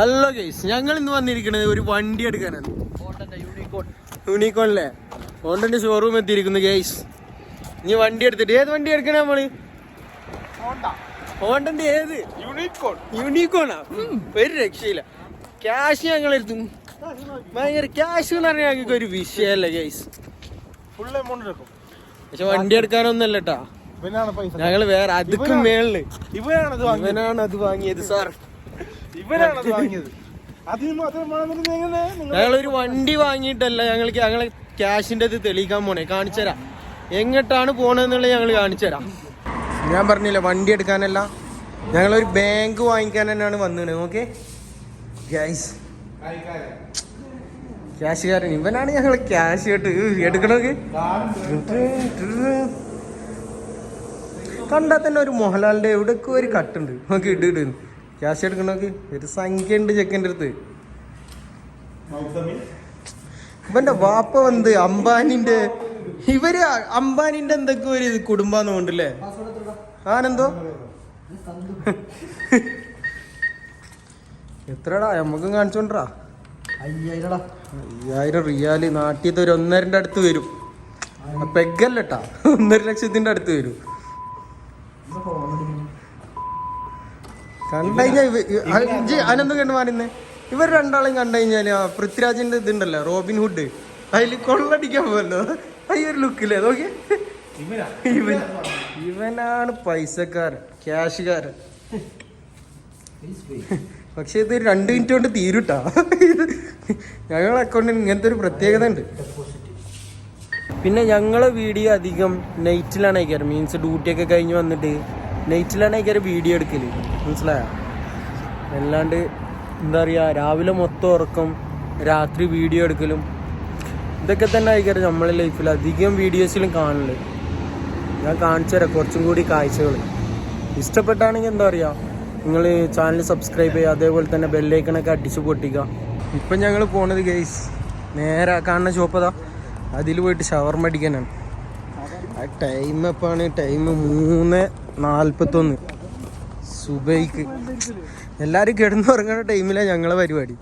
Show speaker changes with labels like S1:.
S1: Hello guys ഞങ്ങൾ ഇന്ന് വന്നിരിക്കുന്നത് ഒരു വണ്ടി എടുക്കാനാണ്. യൂണിക്കോൺ അല്ലേ ഹോണ്ടന്റെ ഷോറൂം എത്തിയിരിക്കുന്നു ഗൈസ് ഇനി വണ്ടി എടുത്തിട്ട് ഏത് വണ്ടി എടുക്കണേ നമ്മൾ? ഹോണ്ടന്റെ ഏത്?
S2: യൂണിക്കോൺ
S1: യൂണിക്കോണാ ഒരു രക്ഷയില്ല. ക്യാഷ് ഞങ്ങൾ എടുത്തു. ഭയങ്കര ക്യാഷ് എന്ന് പറഞ്ഞാൽ ഞങ്ങൾക്ക് ഒരു വിഷയമല്ല ഗൈസ്
S2: ഫുൾ എമൗണ്ട് എടുക്കും.
S1: പക്ഷെ വണ്ടി എടുക്കാനൊന്നല്ല കേട്ടാ. ഞങ്ങൾ വേറെ അതുക്കും മേളിൽ.
S2: ഇവനാണ് അത് വാങ്ങിയത്.
S1: സാർ
S2: ഇവനാണ് അത് വാങ്ങിയത്.
S1: ഞങ്ങളൊരു വണ്ടി വാങ്ങിയിട്ടല്ല ഞങ്ങൾക്ക് ഞങ്ങളെ ക്യാഷിന്റെ ഇത് തെളിയിക്കാൻ പോണേ. കാണിച്ചുതരാം എങ്ങോട്ടാണ് പോണെന്നുള്ളത് ഞങ്ങൾ കാണിച്ചുതരാം ഞാൻ പറഞ്ഞില്ല വണ്ടി എടുക്കാനല്ല. ഞങ്ങളൊരു ബാങ്ക് വാങ്ങിക്കാൻ തന്നെയാണ് വന്നത് ഓക്കെ? ക്യാഷുകാരൻ ഇവനാണ് ഞങ്ങൾ ക്യാഷ് കേട്ട് എടുക്കണത്. കണ്ടാൽ തന്നെ ഒരു മോഹൻലാലിന്റെ എവിടെയൊക്കെ ഒരു കട്ടുണ്ട്. നമുക്ക് ഇട്ട് ഇടുന്നു ക്യാഷ് എടുക്കണോക്ക് ഒരു സംഖ്യ ഉണ്ട് ചെക്കന്റെ അടുത്ത്. ഇവന്റെ വാപ്പ വന്ന് അംബാനിന്റെ ഇവർ അംബാനിന്റെ എന്തൊക്കെ ഒരു കുടുംബാന്ന് കൊണ്ടല്ലേ ആനെന്തോ എത്രടാ? നമ്മക്കും കാണിച്ചോണ്ടാ അയ്യായിരം റിയാൽ. നാട്ടിലത്തെ ഒരു ഒന്നരന്റെ അടുത്ത് വരും. പെഗല്ലട്ടാ. ഒന്നര ലക്ഷത്തിന്റെ അടുത്ത് വരും. കണ്ടുകഴിഞ്ഞാ അനന്ത് കണ്ടു മാറുന്നേ ഇവർ രണ്ടാളും കണ്ടു കഴിഞ്ഞാൽ ആ പൃഥ്വിരാജിന്റെ ഇതുണ്ടല്ലോ റോബിൻ ഹുഡ്. അതിൽ കൊള്ളടിക്കാൻ പോലോ ഈ ഒരു ലുക്കില്ലേ നോക്കി ഇവൻ ഇവനാണ് പൈസക്കാരൻ ക്യാഷുകാരൻ. പക്ഷെ ഇത് രണ്ട് മിനിറ്റ് കൊണ്ട് തീരുട്ടാ. ഞങ്ങളുടെ അക്കൗണ്ടിന് ഇങ്ങനത്തെ ഒരു പ്രത്യേകത ഉണ്ട്. പിന്നെ ഞങ്ങളെ വീഡിയോ അധികം നൈറ്റിലാണ് അയക്കാറ്. മീൻസ് ഡ്യൂട്ടിയൊക്കെ കഴിഞ്ഞ് വന്നിട്ട് നൈറ്റിലാണ് എനിക്കൊരു വീഡിയോ എടുക്കൽ. മനസ്സിലായോ? അല്ലാണ്ട് എന്താ പറയുക രാവിലെ മൊത്തം ഉറക്കം രാത്രി വീഡിയോ എടുക്കലും ഇതൊക്കെ തന്നെ ആയിക്കാരം നമ്മളെ ലൈഫിൽ അധികം വീഡിയോസിലും കാണൽ. ഞാൻ കാണിച്ചു തരാം കുറച്ചും കൂടി കാഴ്ചകൾ ഇഷ്ടപ്പെട്ടാണെങ്കിൽ എന്താ പറയുക നിങ്ങൾ ചാനൽ സബ്സ്ക്രൈബ് ചെയ്യുക അതേപോലെ തന്നെ ബെല്ലൈക്കണൊക്കെ അടിച്ച് പൊട്ടിക്കുക. ഇപ്പം ഞങ്ങൾ പോണത് ഗൈസ് നേരെ കാണുന്ന ഷോപ്പ് അതാ. അതിൽ പോയിട്ട് ഷവർമ അടിക്കാനാണ്. ആ ടൈം എപ്പാണ് ടൈം മൂന്ന് നാൽപ്പത്തൊന്ന് സുബൈക്ക്. എല്ലാവരും കിടന്നുറങ്ങുന്ന ടൈമിലാണ് ഞങ്ങളെ പരിപാടി.